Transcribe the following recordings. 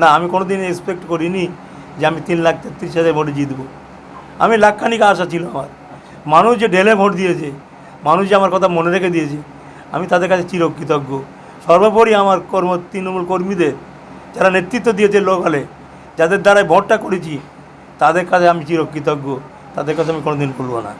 না, আমি কোনো দিন এক্সপেক্ট করিনি যে আমি তিন লাখ তেত্রিশ হাজার ভোটে জিতবো। আমি লাখখানিক আশা ছিল আমার। মানুষ যে ঢেলে ভোট দিয়েছে, মানুষ যে আমার কথা মনে রেখে দিয়েছে, আমি তাদের কাছে চিরকৃতজ্ঞ। সর্বোপরি আমার কর্ম, তৃণমূল কর্মীদের যারা নেতৃত্ব দিয়েছে লোকালে যাদের দ্বারাই ভোটটা করেছি, তাদের কাছে আমি চিরকৃতজ্ঞ। তাদের কাছে আমি কোনোদিন ভুলবো না।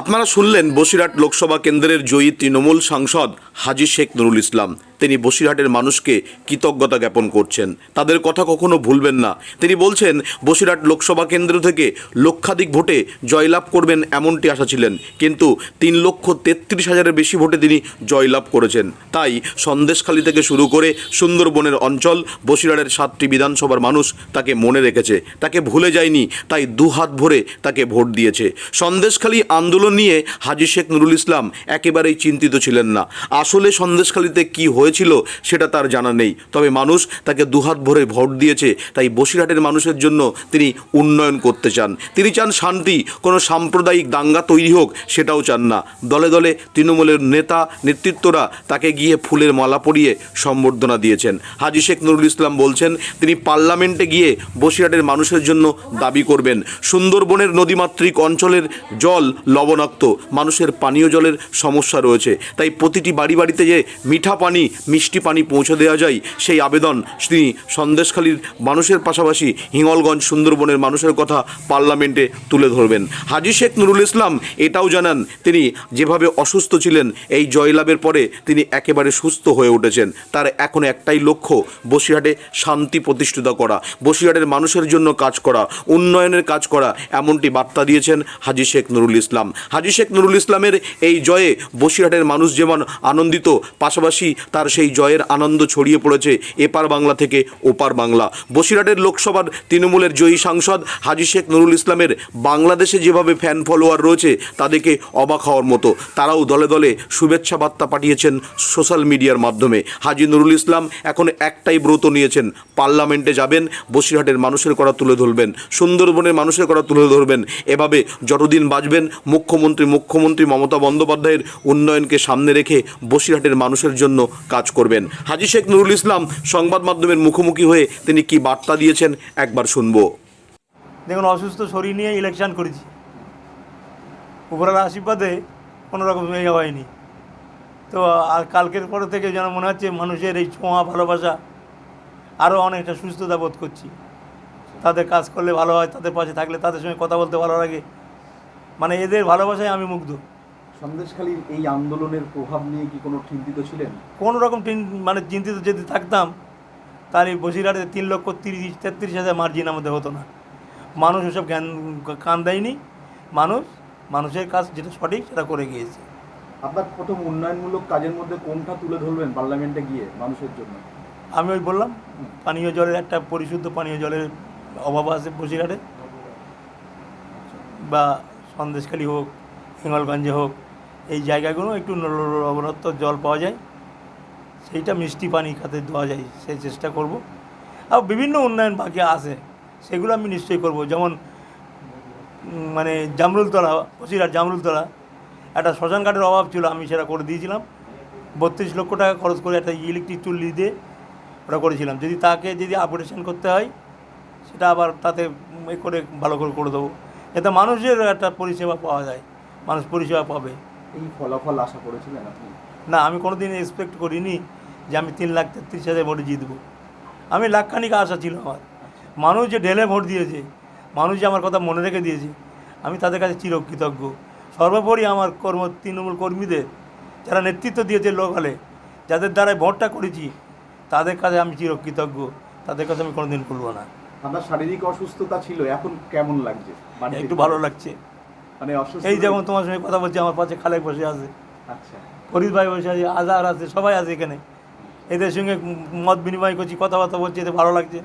আপনারা শুনলেন বসিরহাট লোকসভা কেন্দ্রের জয়ী তৃণমূল সাংসদ হাজি শেখ নুরুল ইসলাম। তিনি বসিরহাটের মানুষকে কৃতজ্ঞতা জ্ঞাপন করছেন। তাদের কথা কখনো ভুলবেন না। তিনি বলছেন, বসিরহাট লোকসভা কেন্দ্র থেকে লক্ষাধিক ভোটে জয়লাভ করবেন এমনটি আশা ছিলেন। কিন্তু তিন লক্ষ তেত্রিশ হাজারের বেশি ভোটে তিনি জয়লাভ করেছেন। তাই সন্দেশখালী থেকে শুরু করে সুন্দরবনের অঞ্চল, বসিরহাটের সাতটি বিধানসভার মানুষ তাকে মনে রেখেছে। তাকে ভুলে যায়নি, তাই দু হাত ভরে তাকে ভোট দিয়েছে। সন্দেশখালী আন্দোলন নিয়ে হাজি শেখ নুরুল ইসলাম একেবারেই চিন্তিত ছিলেন না। আসলে সন্দেশখালীতে কি হয়েছিল, সেটা তার জানা নেই। তবে মানুষ তাকে দুহাত ভরে ভোট দিয়েছে, তাই বসিরহাটের মানুষের জন্য তিনি উন্নয়ন করতে চান। তিনি চান শান্তি, কোনো সাম্প্রদায়িক দাঙ্গা তৈরি হোক, সেটাও চান না। দলে দলে তৃণমূলের নেতা, নেতৃত্বরা তাকে গিয়ে ফুলের মালা পরিয়ে সম্বর্ধনা দিয়েছেন। হাজি শেখ নুরুল ইসলাম বলছেন, তিনি পার্লামেন্টে গিয়ে বসিরহাটের মানুষের জন্য দাবি করবেন। সুন্দরবনের নদীমাতৃক অঞ্চলের জল লবণাক্ত, মানুষের পানীয় জলের সমস্যা রয়েছে, তাই প্রতিটি বাড়ি বাড়িতে যে মিঠা পানি মিষ্টি পানি পৌঁছে দেওয়া যায়। সেই আবেদন তিনি সন্দেশখালীর মানুষের পাশাপাশি হিঙ্গলগঞ্জ সুন্দরবনের মানুষের কথা পার্লামেন্টে তুলে ধরবেন। হাজি শেখ নুরুল ইসলাম এটাও জানান, তিনি যেভাবে অসুস্থ ছিলেন, এই জয়লাভের পরে তিনি একেবারে সুস্থ হয়ে উঠেছেন। তার এখন একটাই লক্ষ্য, বসিরহাটে শান্তি প্রতিষ্ঠিত করা, বসিরহাটের মানুষের জন্য কাজ করা, উন্নয়নের কাজ করা, এমনটি বার্তা দিয়েছেন হাজি শেখ নুরুল ইসলাম। হাজি শেখ নুরুল ইসলামের এই জয়ে বসিরহাটের মানুষ যেমন আনন্দিত, পাশাপাশি তার সেই জয়ের আনন্দ ছড়িয়ে পড়েছে এপার বাংলা থেকে ওপার বাংলা। বসিরহাটের লোকসভার তৃণমূলের জয়ী সাংসদ হাজি শেখ নুরুল ইসলামের বাংলাদেশে যেভাবে ফ্যান ফলোয়ার রয়েছে, তাদেরকে অবাক হওয়ার মতো। তারাও দলে দলে শুভেচ্ছা বার্তা পাঠিয়েছেন সোশ্যাল মিডিয়ার মাধ্যমে। হাজি নুরুল ইসলাম এখন একটাই ব্রত নিয়েছেন, পার্লামেন্টে যাবেন, বসিরহাটের মানুষের করা তুলে ধরবেন, সুন্দরবনের মানুষের করা তুলে ধরবেন। এভাবে যতদিন বাঁচবেন, মুখ্যমন্ত্রী মুখ্যমন্ত্রী মমতা বন্দ্যোপাধ্যায়ের উন্নয়নকে সামনে রেখে বসিরহাটের মানুষের জন্য কাজ করবেন। হাজি শেখ নুরুল ইসলাম সংবাদ মাধ্যমের মুখোমুখি হয়ে তিনি কি বার্তা দিয়েছেন একবার শুনব। দেখুন, অসুস্থ শরীর নিয়ে ইলেকশন করেছি। উপরালার আশীর্বাদে কোনো রকম ইয়ে হয়নি। তো, আর কালকের পরে থেকে যেন মনে হচ্ছে মানুষের এই ছোঁয়া ভালোবাসা আরও অনেকটা সুস্থতা বোধ করছি। তাদের কাজ করলে ভালো হয়, তাদের পাশে থাকলে তাদের সঙ্গে কথা বলতে ভালো লাগে। মানে এদের ভালোবাসায় আমি মুগ্ধ। সন্দেশখালীর এই আন্দোলনের প্রভাব নিয়ে কি কোনো চিন্তিত ছিলেন? কোনো রকম মানে চিন্তিত যদি থাকতাম তাহলে বসিরহাটে তিন লক্ষ তিরিশ তেত্রিশ হাজার মার্জিন আমাদের হতো না। মানুষ ওসব জ্ঞান কান দেয়নি। মানুষ মানুষের কাজ যেটা সঠিক সেটা করে গিয়েছে। আপনার প্রথম উন্নয়নমূলক কাজের মধ্যে কোনটা তুলে ধরবেন পার্লামেন্টে গিয়ে মানুষের জন্য? আমি ওই বললাম পানীয় জলের একটা পরিশুদ্ধ পানীয় জলের অভাব আছে বসিরহাটে। বা সন্দেশখালী হোক হিঙ্গলগঞ্জে হোক এই জায়গাগুলো একটু লবণাক্ত জল পাওয়া যায়। সেইটা মিষ্টি পানি খাতে দেওয়া যায়, সেই চেষ্টা করব। আর বিভিন্ন উন্নয়ন বাকি আছে, সেগুলো আমি নিশ্চয়ই করব। যেমন মানে জামরুলতলা, বসিরহাট জামরুলতলা, একটা শ্মশান ঘাটের অভাব ছিল, আমি সেটা করে দিয়েছিলাম। বত্রিশ লক্ষ টাকা খরচ করে একটা ইলেকট্রিক চুল্লি দিয়ে ওটা করেছিলাম। যদি তাকে যদি অপারেশন করতে হয়, সেটা আবার তাতে এ করে ভালো করে করে দেবো। যাতে মানুষের একটা পরিষেবা পাওয়া যায়, মানুষ পরিষেবা পাবে। এই ফলাফল আশা করেছিলেন আপনি? না আমি কোনো দিন এক্সপেক্ট করিনি যে আমি তিন লাখ তেত্রিশ হাজার ভোটে জিতবো। আমি লাখখানিক আশা ছিল আমার। মানুষ যে ঢেলে ভোট দিয়েছে মানুষ যে আমার কথা মনে রেখে দিয়েছে আমি তাদের কাছে চিরকৃতজ্ঞ। সর্বোপরি আমার কর্ম তৃণমূল কর্মীদের যারা নেতৃত্ব দিয়েছে লোকালে যাদের দ্বারাই ভোটটা করেছি তাদের কাছে আমি চিরকৃতজ্ঞ। তাদের কাছে আমি কোনোদিন ভুলবো না। আপনার শারীরিক অসুস্থতা ছিল এখন কেমন লাগছে? একটু ভালো লাগছে। মানে অসুস্থ এই যেমন তোমার সঙ্গে কথা বলছি আমার পাশে খালেক বসে আছে। আচ্ছা। ফরিদ ভাই বসে আছে আজহার আছে সবাই আছে এখানে। এদের সঙ্গে মত বিনিময় করছি কথাবার্তা বলছি এতে ভালো লাগছে।